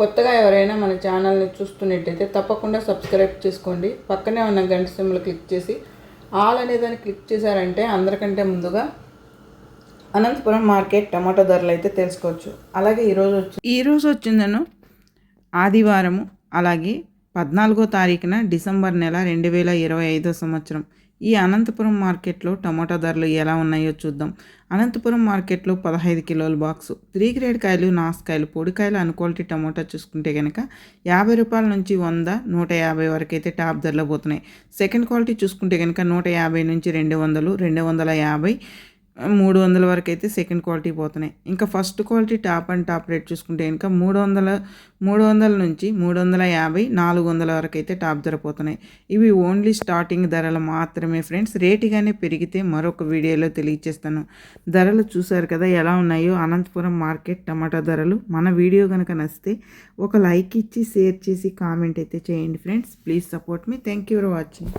కొత్తగా ఎవరైనా మన ఛానల్ని చూస్తున్నట్టయితే తప్పకుండా సబ్స్క్రైబ్ చేసుకోండి. పక్కనే ఉన్న గంట సింబల్ క్లిక్ చేసి ఆల్ అనే దాన్ని క్లిక్ చేశారంటే అందరికంటే ముందుగా అనంతపురం మార్కెట్ టమాటో ధరలు అయితే తెలుసుకోవచ్చు. అలాగే ఈరోజు వచ్చి ఈరోజు వచ్చిందను ఆదివారము అలాగే పద్నాలుగో తారీఖున డిసెంబర్ నెల రెండు వేల ఇరవై ఐదో సంవత్సరం. ఈ అనంతపురం మార్కెట్లో టమాటా ధరలు ఎలా ఉన్నాయో చూద్దాం. అనంతపురం మార్కెట్లో పదహైదు కిలోల బాక్సు త్రీ గ్రేడ్ కాయలు నాసుకాయలు పొడికాయలు అన్క్వాలిటీ టమాటా చూసుకుంటే కనుక యాభై రూపాయల నుంచి వంద నూట యాభై వరకు అయితే టాప్ ధరలో పోతున్నాయి. సెకండ్ క్వాలిటీ చూసుకుంటే కనుక నూట యాభై నుంచి రెండు వందలు రెండు వందల యాభై మూడు వందల వరకు అయితే సెకండ్ క్వాలిటీ పోతున్నాయి. ఇంకా first quality top and top rate చూసుకుంటే ఇంకా మూడు వందల మూడు వందల నుంచి మూడు వందల యాభై నాలుగు వందల వరకు అయితే టాప్ ధర పోతున్నాయి. ఇవి ఓన్లీ స్టార్టింగ్ ధరలు మాత్రమే ఫ్రెండ్స్ రేటుగానే పెరిగితే మరొక వీడియోలో తెలియజేస్తాను ధరలు చూసారు కదా ఎలా ఉన్నాయో? అనంతపురం మార్కెట్ టమాటా ధరలు. మన వీడియో కనుక నచ్చితే ఒక లైక్ ఇచ్చి షేర్ చేసి కామెంట్ అయితే చేయండి ఫ్రెండ్స్ ప్లీజ్ సపోర్ట్ మీ థ్యాంక్ యూ ఫర్ వాచింగ్